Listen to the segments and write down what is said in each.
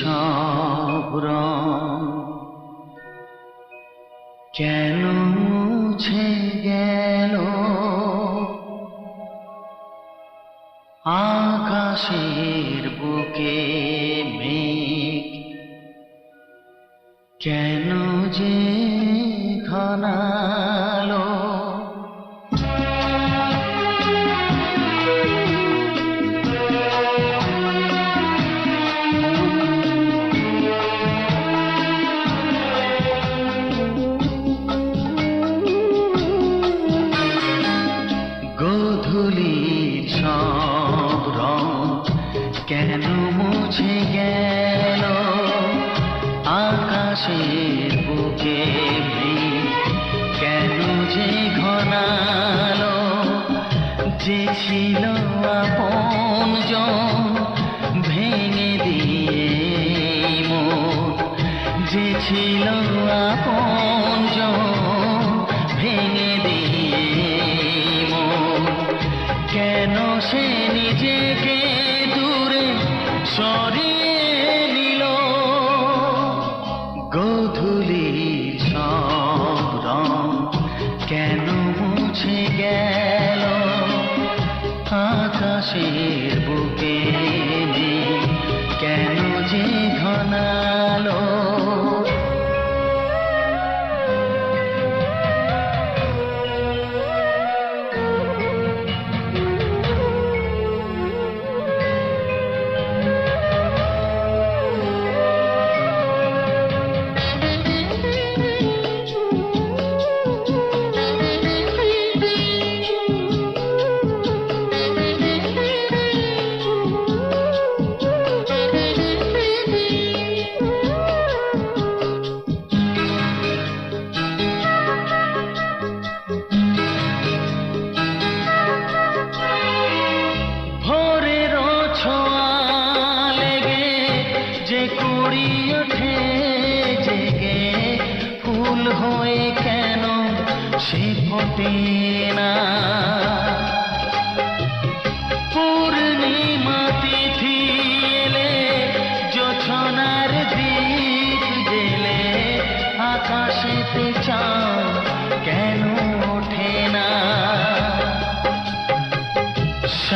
唱。সে নিজেকে দূরে সরিয়ে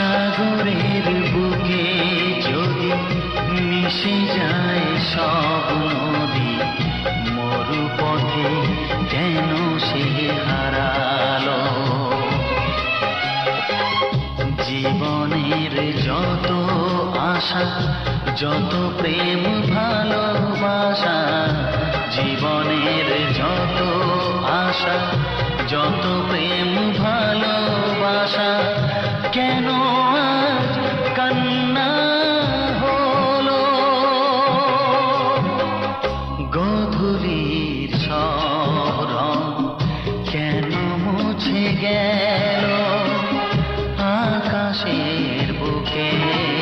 সাগরের বুকে যদি মিশে যায় সব নদী মরু পথে কেন সে হারালো। জীবনের যত আশা, যত প্রেম, ভালোবাসা, জীবনের যত আশা, যত প্রেম, ভালোবাসা, কেন बुके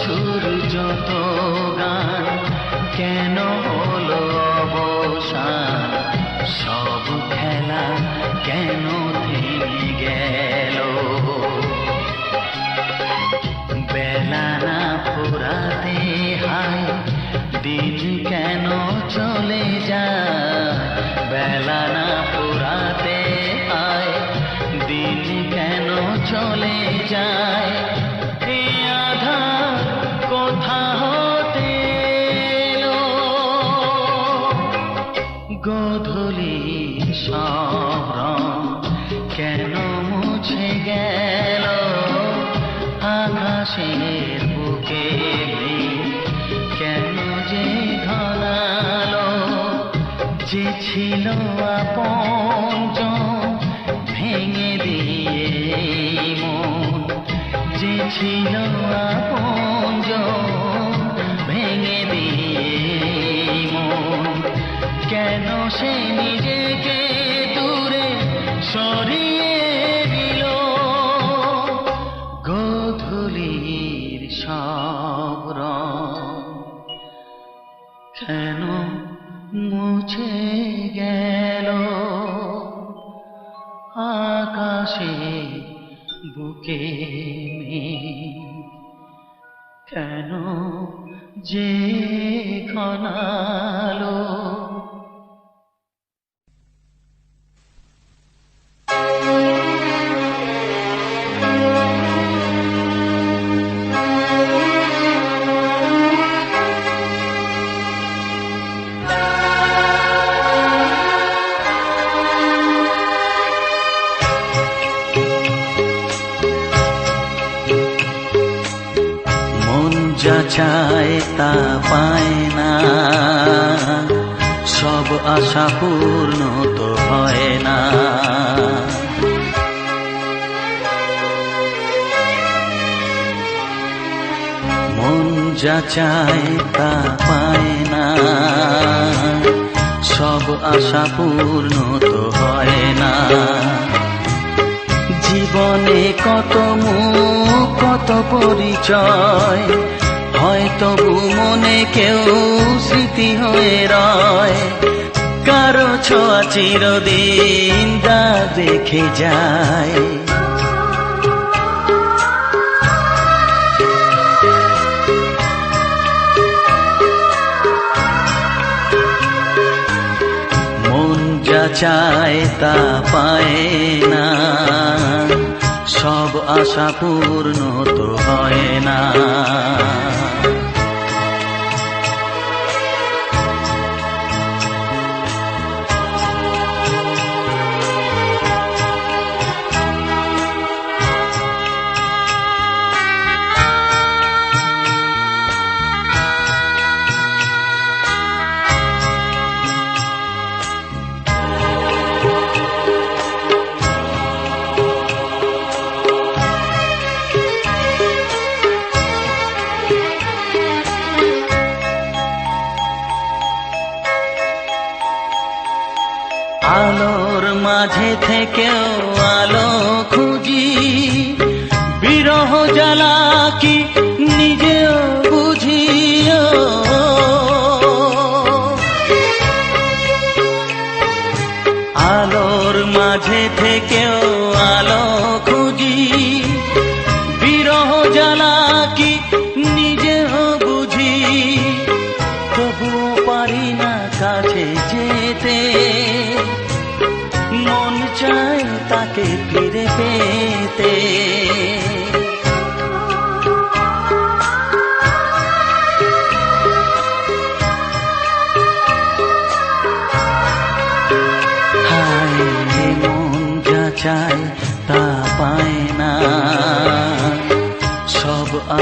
সুর যত গান, কেন হলো অবসান? সব খেলা কেন থেমে গেল? বেলা না ফুরাতে হায়, দিন কেন চলে যায়? বেলা না ফুরাতে আয় দিন কেন গোধূলি ছিল। যা চায় তা পায় না। সব আশা পূর্ণ তো হয় না। মন যা চায় তা পায় না। সব আশা পূর্ণ তো হয় না। জীবনে কত মুখ, কত পরিচয় হয়তো মনে কেউ স্মৃতি হয়ে রয়। কারও ছোঁয়া চিরদিন দা দেখে যায়। মন যা চায় তা পায় না। সব আশা পূর্ণ তো হয় না। মাঝে থেকেও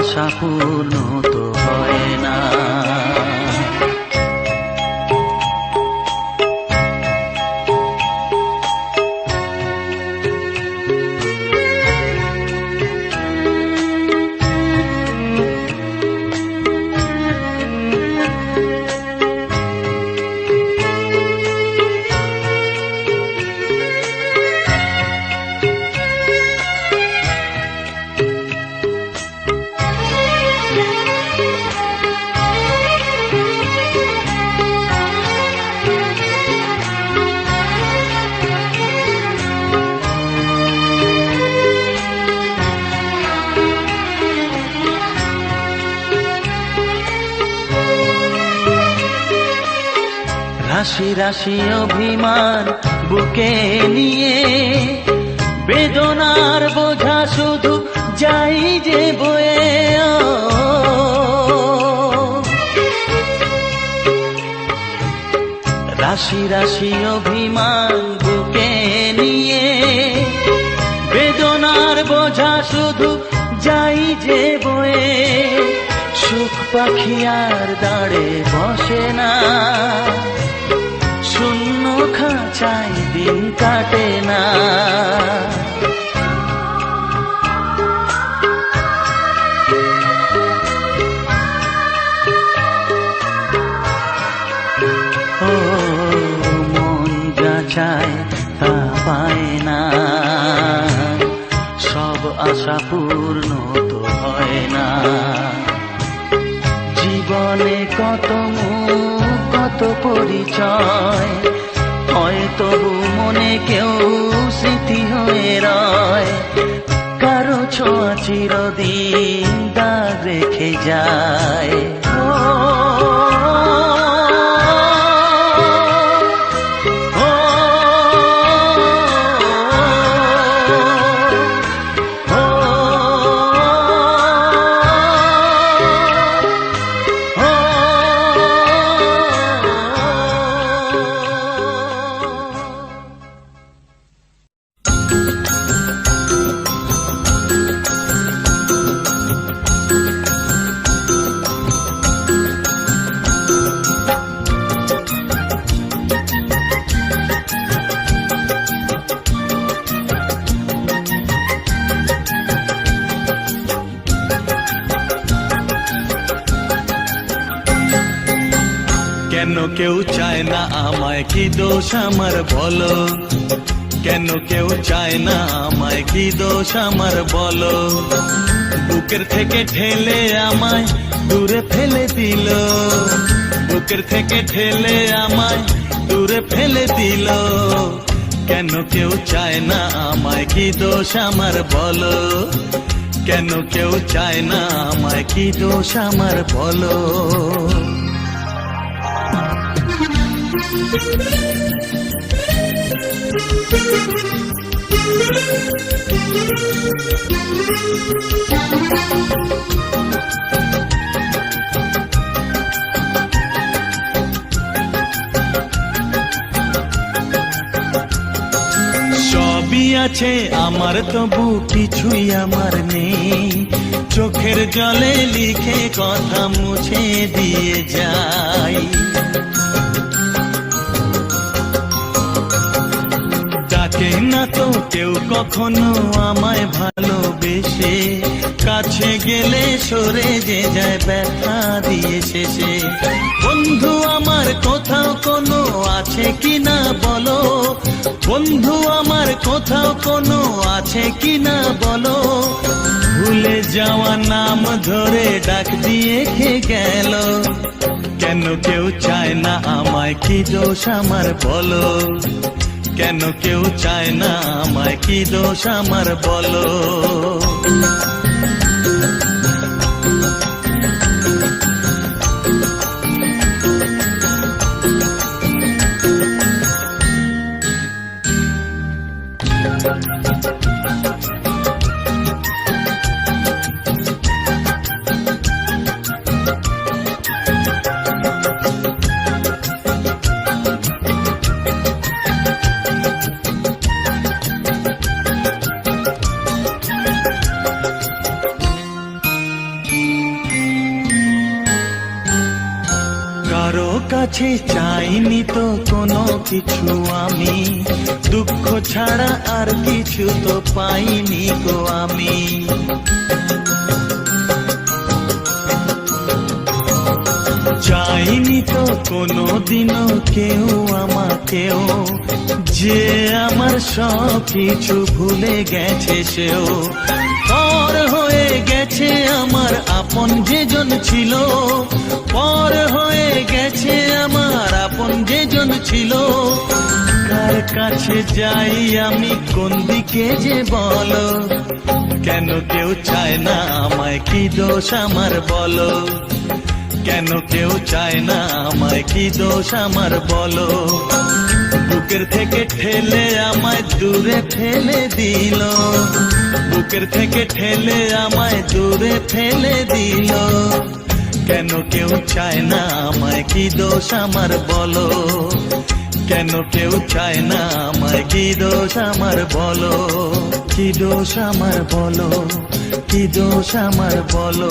আশা পূর্ণ তো হয় না। রাশি রাশি অভিমান বুকে নিয়ে, বেদনার বোঝা শুধু যাই যে বয়ে। রাশি রাশি অভিমান বুকে নিয়ে, বেদনার বোঝা শুধু যাই যে বয়ে সুখ পাখি আর দাঁড়ে বসে না শূন্য খাঁচাই দিন কাটে না। চায় তা পায় না। সব আশা পূর্ণ তো হয় না। জীবনে কত কত পরিচয়। হয় তবু মনে কেউ স্মৃতি হয়ে রয়। কারও ছোঁয়া চিরদিন দাগ রেখে যায়। কেন কেউ চায় না আমায়? কি দোষ আমার বলো? কেন কেউ চায় না আমায়? কি দোষ আমার বলো? বুকের থেকে ঠেলে আমায় দূরে ফেলে দিল। বুকের থেকে ঠেলে আমায় দূরে ফেলে দিল। কেন কেউ চায় না আমায়? কি দোষ আমার বলো? কেন কেউ চায় না আমায়? কি দোষ আমার বলো? আছে আমার তবু কিছুই আমার নেই। চোখের জলে লিখে কথা মুছে দিয়ে যাই। না তো কেউ কখনো আমায় ভালোবেসে। কাছে গেলে সরে যে যায় ব্যথা দিয়ে শেষে। বন্ধু, আমার কোথাও কোনো আছে কি না বলো? বন্ধু, আমার কোথাও কোনো আছে কি না বলো? ভুলে যাওয়া নাম ধরে ডাক দিয়ে খে গেল? কেন কেউ চায় না আমায় কি দোষ আমার বলো? কেন কেউ চায় না আমায়? কি দোষ আমার বলো? কারও কাছে চাইনি তো কোনো কিছু আমি। দুঃখ ছাড়া আর কিছু তো পাইনি গো আমি। চাইনি তো কোনো দিনও কেউ আমাকেও। যে আমার সব কিছু ভুলে গেছে সেও। গেছে আমার আপন যেজন ছিল। পর হয়ে গেছে আমার আপন যেজন ছিল। কার কাছে যাই আমি কোন দিকে যে বলো? কেন কেউ চায় না আমায় কি দোষ আমার বলো? কেন কেউ চায় না আমায় কি দোষ আমার বলো? বুকের থেকে ঠেলে আমায় দূরে ফেলে দিল। বুকের থেকে ঠেলে আমায় দূরে ফেলে দিল। কেন কেউ চায় না আমায় কি দোষ আমার বলো? কেন কেউ চায় না আমায় কি দোষ আমার বলো? কি দোষ আমার বলো? কি দোষ আমার বলো?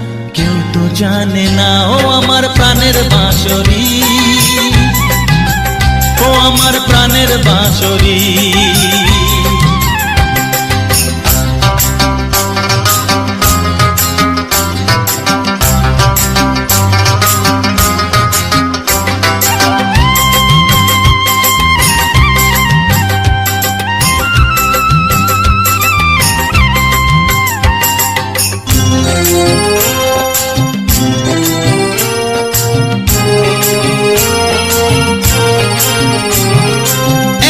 তো জানে না ও আমার প্রাণের বাঁশরি। ও আমার প্রাণের বাঁশরি।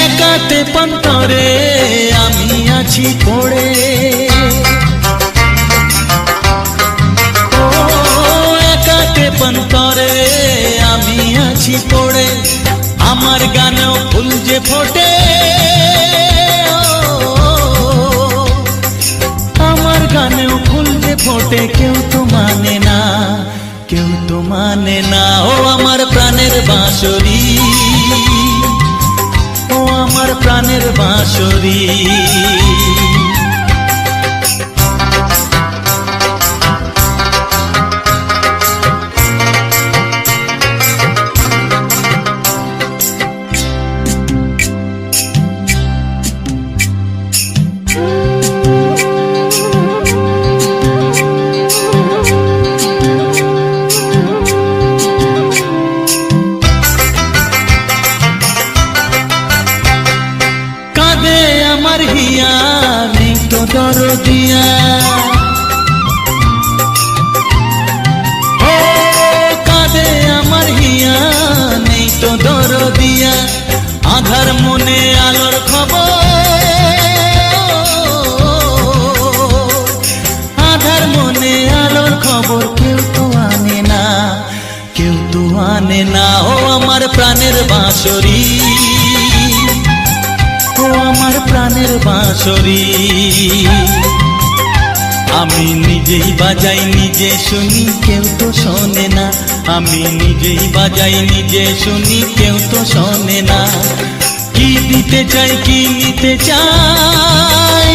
একাতে পন্তরে আমি আছি পড়ে। একাতে পন্তরে আমি আছি পড়ে। আমার গানেও ফুল যে ফোটে। আমার গানেও ফুল যে ফোটে। কেউ বাঁশরি। প্রাণের বাঁশরি। আমি নিজেই বাজাই, নিজে শুনি, কেউ তো শোনে না। আমি নিজেই বাজাই, নিজে শুনি, কেউ তো শোনে না। কি দিতে চাই, কি নিতে চাই?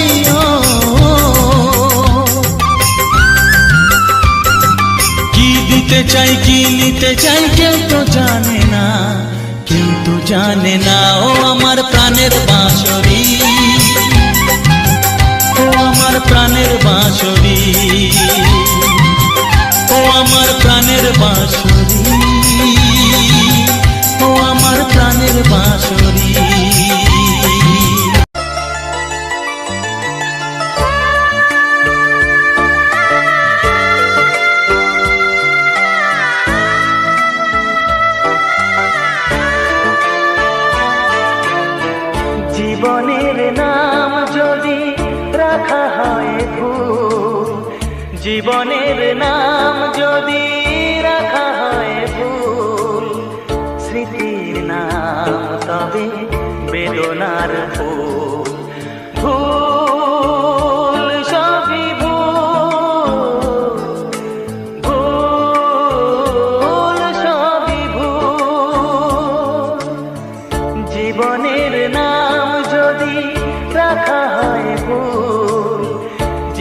কি দিতে চাই, কি নিতে চাই, কেউ তো জানে না। কেউ তো জানে না ও আমার প্রাণের বাঁশরি। ও আমার প্রাণের বাঁশরি। ও আমার প্রাণের বাঁশরি। ও আমার প্রাণের বাঁশরি।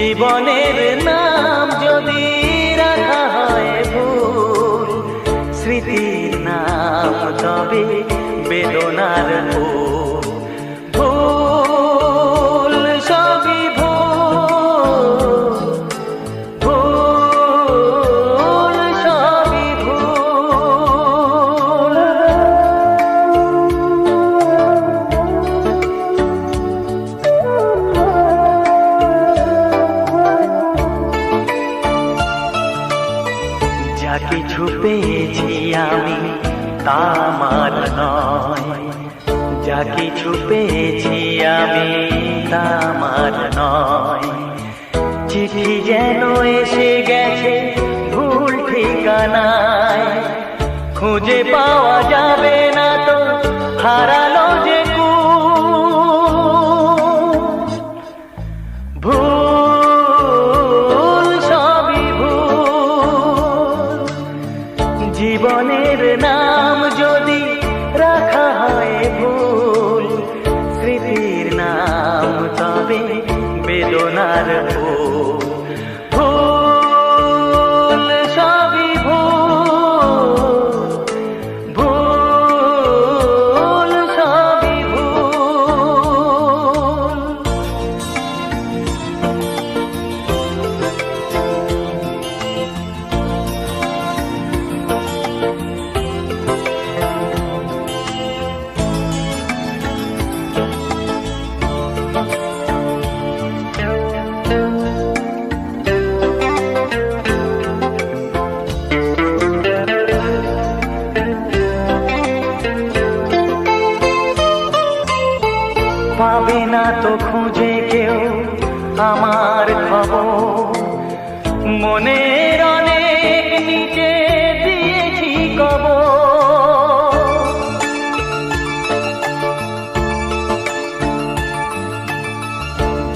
জীবনের নাম যদি রাখা হয় ভুল স্মৃতির নাম তবে বেদনার ভুল আমি আমার নয়। চিঠি যেন এসে গেছে ভুল ঠিকানায়। খুঁজে পাওয়া যাবে না তো হারালো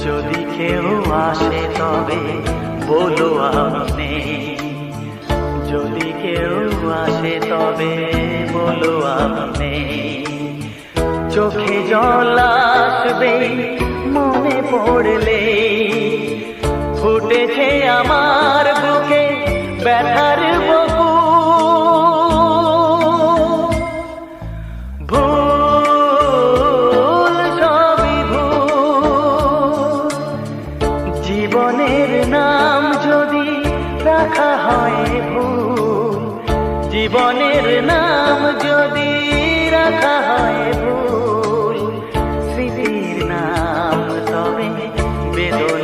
যদি কেউ আসে তবে বলো আমি যদি কেউ আসে তবে বলো আমি চোখে জল আসবে মনে পড়লে ফুটেছে আমার বুকে ব্যথার we're